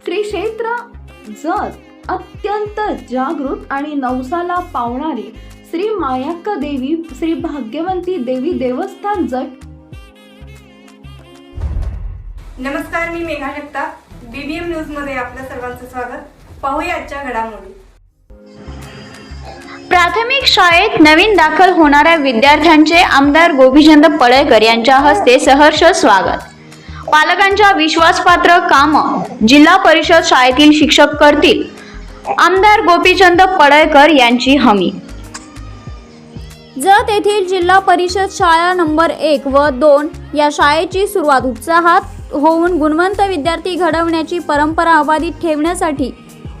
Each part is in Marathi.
श्री क्षेत्र जत अत्यंत जागृत आणि नवसाला पावणारी श्री मायाक्का देवी श्री भाग्यवंती देवी देवस्थान जट नमस्कार मी मेघा जगताप. बीबीएम न्यूजमध्ये आपल्या सर्वांचं स्वागत. पाहूया आजच्या घडामोडी. प्राथमिक शाळेत नवीन दाखल होणाऱ्या विद्यार्थ्यांचे आमदार गोपीचंद पळेकर यांच्या हस्ते सहर्ष स्वागत. पालकांच्या विश्वासपात्र काम जिल्हा परिषद शाळेतील शिक्षक करतील. आमदार गोपीचंद पडळकर यांची हमी. जत येथील जिल्हा परिषद शाळा नंबर एक व दोन या शाळेची सुरुवात उत्साहात होऊन गुणवंत विद्यार्थी घडवण्याची परंपरा अबाधित ठेवण्यासाठी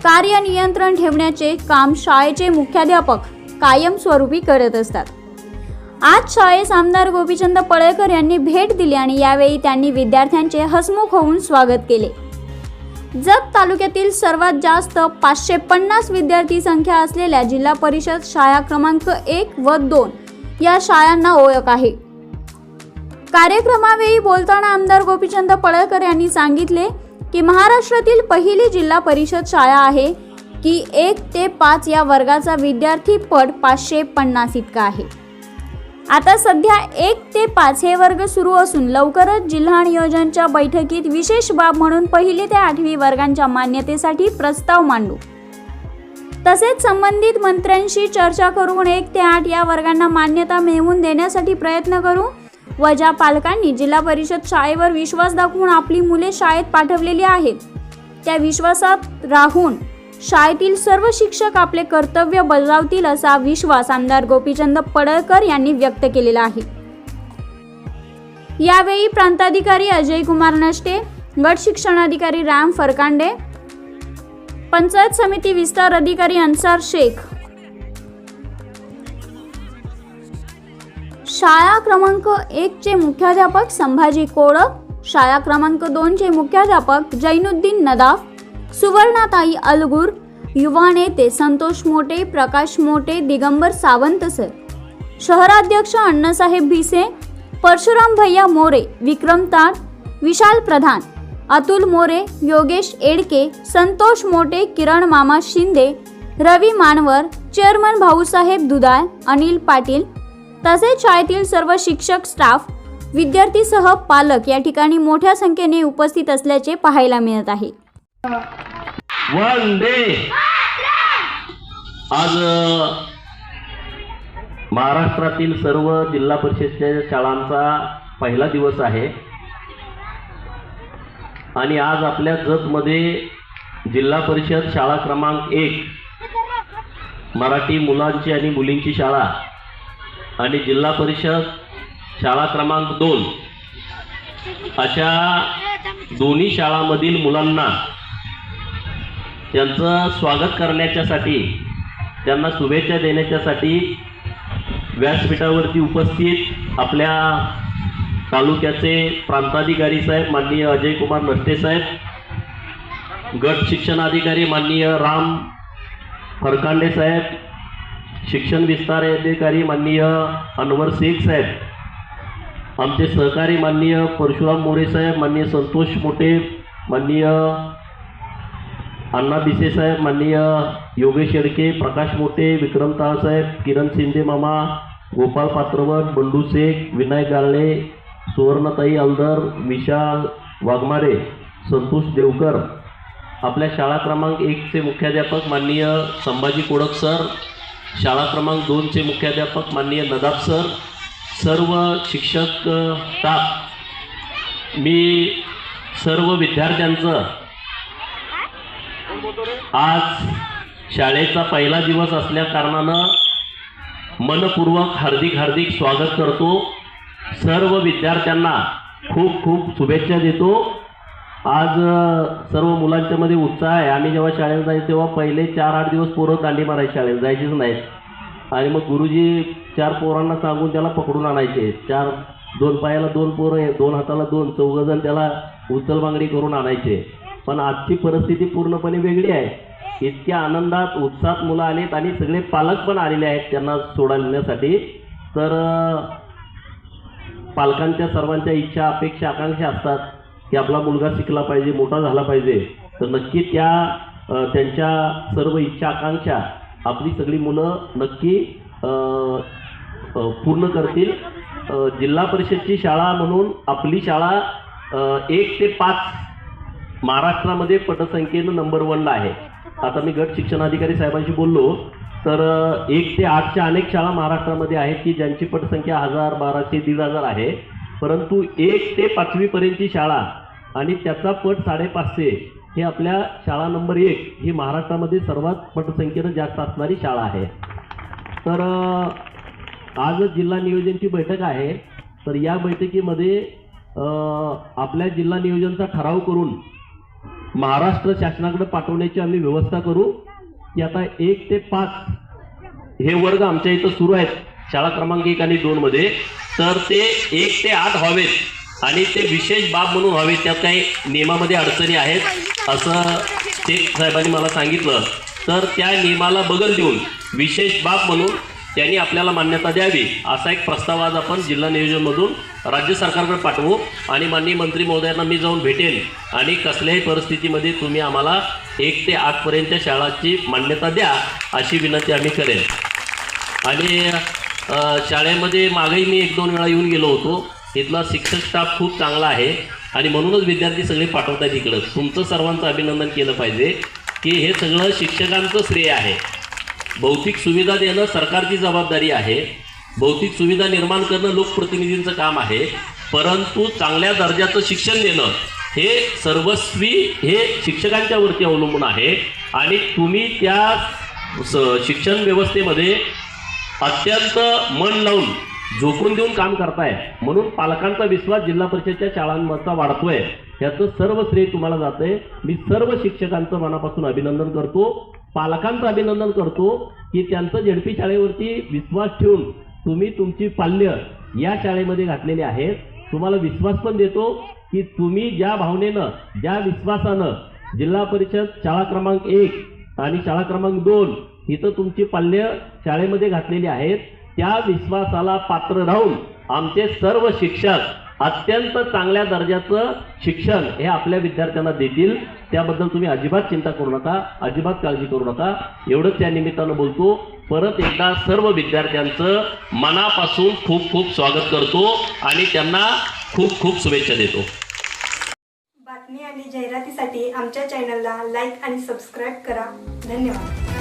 कार्य नियंत्रण ठेवण्याचे काम शाळेचे मुख्याध्यापक कायमस्वरूपी करत असतात. आज शाळेस आमदार गोपीचंद पळळकर यांनी भेट दिली आणि यावेळी त्यांनी विद्यार्थ्यांचे हसमुख होऊन स्वागत केले. जत तालुक्यातील सर्वात जास्त पाचशे पन्नास विद्यार्थी संख्या असलेल्या जिल्हा परिषद शाळा क्रमांक एक व दोन या शाळांना ओळख आहे. कार्यक्रमावेळी बोलताना आमदार गोपीचंद पळळकर यांनी सांगितले की महाराष्ट्रातील पहिली जिल्हा परिषद शाळा आहे की एक ते पाच या वर्गाचा विद्यार्थी पट पाचशे पन्नास इतका आहे. आता सध्या एक ते पाच हे वर्ग सुरू असून लवकरच जिल्हा नियोजनच्या बैठकीत विशेष बाब म्हणून पहिली ते आठवी वर्गांच्या मान्यतेसाठी प्रस्ताव मांडू. तसेच संबंधित मंत्र्यांशी चर्चा करून एक ते आठ या वर्गांना मान्यता मिळवून देण्यासाठी प्रयत्न करू. व ज्या पालकांनी जिल्हा परिषद शाळेवर विश्वास दाखवून आपली मुले शाळेत पाठवलेली आहेत. त्या विश्वासात राहून शाळेतील सर्व शिक्षक आपले कर्तव्य बजावतील असा विश्वास आमदार गोपीचंद पडळकर यांनी व्यक्त केलेला आहे. यावेळी प्रांताधिकारी अजय कुमार नष्टे गट शिक्षणाधिकारी राम फरकांडे पंचायत समिती विस्तार अधिकारी अन्सार शेख. शाळा क्रमांक एक चे मुख्याध्यापक संभाजी कोळक शाळा क्रमांक दोन चे मुख्याध्यापक जैनुद्दीन नदाफ सुवर्णाताई अलगूर युवा नेते संतोष मोटे प्रकाश मोटे दिगंबर सावंत सर. शहराध्यक्ष अण्णासाहेब भिसे परशुराम भैया मोरे विक्रम ताड विशाल प्रधान अतुल मोरे योगेश एडके संतोष मोटे किरण मामा शिंदे रवी मानवर चेअरमन भाऊसाहेब दुदाळ अनिल पाटील तसेच शाळेतील सर्व शिक्षक स्टाफ विद्यार्थीसह पालक या ठिकाणी मोठ्या संख्येने उपस्थित असल्याचे पाहायला मिळत आहे. वंदे आज महाराष्ट्रातील सर्व जिल्हा परिषदच्या शाळांचा पहिला दिवस आहे. आणि आज आपल्या जतमध्ये जिल्हा परिषद शाळा क्रमांक एक मराठी मुलांची आणि मुलींची शाळा आणि जिल्हा परिषद शाळा क्रमांक दोन. अशा दोन्ही शाळांमधील मुलांना त्यांचं स्वागत करण्याच्यासाठी त्यांना शुभेच्छा देण्याच्यासाठी व्यासपीठावरती उपस्थित आपल्या तालुक्याचे प्रांताधिकारी साहेब माननीय अजय कुमार नष्टे साहेब गट शिक्षणाधिकारी माननीय राम फरकांडे साहेब शिक्षण विस्तार अधिकारी माननीय अनवर शेख साहेब आमचे सहकारी माननीय परशुराम मोरे साहेब माननीय संतोष मोटे माननीय अण्णा भिसे साहेब माननीय योगेश येडके प्रकाश मोटे विक्रम ताळसाहेब किरण शिंदे मामा गोपाळ पात्रवट बंडू शेख विनायक गाळणे सुवर्णताई अलदर विशाल वाघमारे संतोष देवकर. आपल्या शाळा क्रमांक एकचे मुख्याध्यापक माननीय संभाजी कोडक सर. शाळा क्रमांक दोनचे मुख्याध्यापक माननीय नदाब सर. सर्व शिक्षक अ, स्टाफ मी सर्व विद्यार्थ्यांचं आज शाळेचा पहिला दिवस असल्या कारणानं मनपूर्वक हार्दिक हार्दिक स्वागत करतो. सर्व विद्यार्थ्यांना खूप खूप शुभेच्छा देतो. आज सर्व मुलांच्यामध्ये उत्साह आहे. आम्ही जेव्हा शाळेत जायचो तेव्हा पहिले चार आठ दिवस पोरं दांडी मारायची शाळेत जायचीच नाहीत. आणि मग गुरुजी चार पोरांना सांगून त्याला पकडून आणायचे. चार दोन पायाला दोन पोरं दोन हाताला दोन चौघजण त्याला उचलबांगडी करून आणायचे. पण आजची परिस्थिती पूर्णपणे वेगळी आहे. इतक्या आनंदात उत्साहात मुलं आलीत आणि सगळे पालक पण आलेले आहेत त्यांना सोडण्यासाठी तर पालकांच्या सर्वांच्या इच्छा अपेक्षा आकांक्षा असतात की आपला मुलगा शिकला पाहिजे मोठा झाला पाहिजे. तर नक्की त्या त्यांच्या सर्व इच्छा आकांक्षा आपली सगळी मुलं नक्की पूर्ण करतील. जिल्हा परिषदची शाळा म्हणून आपली शाळा एक ते पाच महाराष्ट्रामध्ये पटसंख्येनं नंबर वनला आहे. आता मी गट शिक्षणाधिकारी साहेबांशी बोललो तर एक ते आठच्या अनेक शाळा महाराष्ट्रामध्ये आहेत की ज्यांची पटसंख्या हजार बाराशे दीड हजार आहे. परंतु एक ते पाचवीपर्यंतची शाळा आणि त्याचा पट साडेपाचशे हे आपल्या शाळा नंबर एक ही महाराष्ट्रामध्ये सर्वात पटसंख्येनं जास्त असणारी शाळा आहे. तर आज जिल्हा नियोजनची बैठक आहे. तर या बैठकीमध्ये आपल्या जिल्हा नियोजनचा ठराव करून महाराष्ट्र शासनाकडे पाठवण्याची आम्ही व्यवस्था करू. की आता एक ते पाच हे वर्ग आमच्या इथं सुरू आहेत. शाळा क्रमांक एक आणि दोनमध्ये तर ते एक ते आठ व्हावेत आणि ते विशेष बाब म्हणून व्हावेत. त्यात काही नियमामध्ये अडचणी आहेत असं शेख साहेबांनी मला सांगितलं. तर त्या नियमाला बगल देऊन विशेष बाब म्हणून त्यांनी आपल्याला मान्यता द्यावी असा एक प्रस्ताव आज आपण जिल्हा नियोजनमधून राज्य सरकारकडे पाठवू आणि माननीय मंत्री महोदयांना मी जाऊन भेटेन. आणि कसल्याही परिस्थितीमध्ये तुम्ही आम्हाला एक ते आठपर्यंतच्या शाळाची मान्यता द्या अशी विनंती आम्ही करेन. आणि शाळेमध्ये मागेही मी एक दोन वेळा येऊन गेलो होतो. इथला शिक्षक स्टाफ खूप चांगला आहे. आणि म्हणूनच विद्यार्थी सगळे पाठवतात इकडं. तुमचं सर्वांचं अभिनंदन केलं पाहिजे की हे सगळं शिक्षकांचं श्रेय आहे. भौतिक सुविधा देणं सरकारची जबाबदारी आहे. भौतिक सुविधा निर्माण करणं लोकप्रतिनिधींचं काम आहे. परंतु चांगल्या दर्जाचं शिक्षण देणं हे सर्वस्वी हे शिक्षकांच्या वरती अवलंबून आहे. आणि तुम्ही त्या स- शिक्षण व्यवस्थेमध्ये अत्यंत मन लावून झोकून देऊन काम करताय. म्हणून पालकांचा विश्वास जिल्हा परिषदच्या शाळांवरचा वाढतोय. याचं सर्व श्रेय तुम्हाला जातंय. मी सर्व शिक्षकांचं मनापासून अभिनंदन करतो. पालकांचं अभिनंदन करतो की त्यांचं झेडपी शाळेवरती विश्वास ठेवून तुम्ही तुमची पाल्य या शाळेमध्ये घातलेली आहेत. तुम्हाला विश्वास पण देतो की तुम्ही ज्या भावनेनं ज्या विश्वासानं जिल्हा परिषद शाळा क्रमांक एक आणि शाळा क्रमांक दोन इथं तुमची पाल्य शाळेमध्ये घातलेली आहेत त्या विश्वासाला पात्र राहून आमचे सर्व शिक्षक अत्यंत चांगल्या दर्जाचं शिक्षण हे आपल्या विद्यार्थ्यांना देतील. त्याबद्दल तुम्ही अजिबात चिंता करू नका अजिबात काळजी करू नका. एवढंच त्या निमित्तानं बोलतो. परत एकदा सर्व विद्यार्थ्यांचं मनापासून खूप खूप स्वागत करतो आणि त्यांना खूप खूप शुभेच्छा देतो. बातमी आणि जाहिरातीसाठी आमच्या चॅनलला लाईक आणि सबस्क्राईब करा. धन्यवाद.